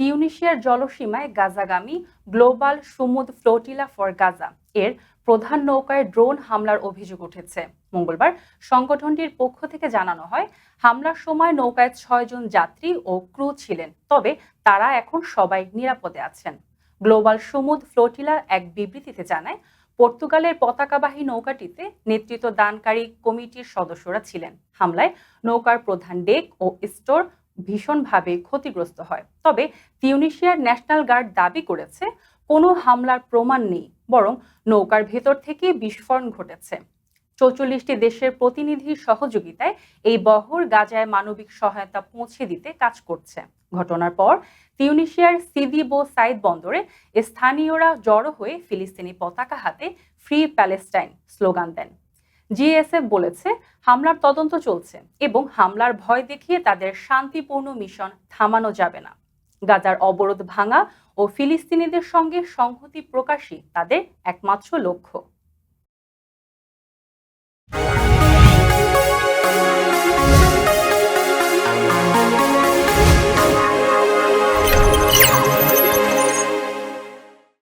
তিউনিশিয়ার জলসীমায় গাজাগামী Global Sumud Flotilla for Gaza এর প্রধান নৌকায় ড্রোন হামলার অভিযোগ উঠেছে। মঙ্গলবার সংগঠনটির পক্ষ থেকে জানানো হয়, হামলার সময় নৌকায় ছয়জন যাত্রী ও ক্রু ছিলেন, তবে তারা এখন সবাই নিরাপদে আছেন। গ্লোবাল সুমুদ ফ্লোটিলা এক বিবৃতিতে জানায়, পর্তুগালের পতাকাবাহী নৌকাটিতে নেতৃত্ব দানকারী কমিটির সদস্যরা ছিলেন। হামলায় নৌকার প্রধান ডেক ও স্টোর ভীষণভাবে ক্ষতিগ্রস্ত হয়। তবে তিউনিশিয়ার ন্যাশনাল গার্ড দাবি করেছে, কোনো হামলার প্রমাণ নেই, বরং নৌকার ভেতর থেকে বিস্ফোরণ ঘটেছে। চৌচল্লিশটি দেশের প্রতিনিধির সহযোগিতায় এই বহর গাজায় মানবিক সহায়তা পৌঁছে দিতে কাজ করছে। ঘটনার পর তিউনিশিয়ার সিদিবো সাইদ বন্দরে স্থানীয়রা জড়ো হয়ে ফিলিস্তিনি পতাকা হাতে ফ্রি প্যালেস্টাইন স্লোগান দেন। জিএসএফ বলেছে, হামলার তদন্ত চলছে এবং হামলার ভয় দেখিয়ে তাদের শান্তিপূর্ণ মিশন থামানো যাবে না। গাজার অবরোধ ভাঙা ও ফিলিস্তিনিদের সঙ্গে সংহতি প্রকাশই তাদের একমাত্র লক্ষ্য।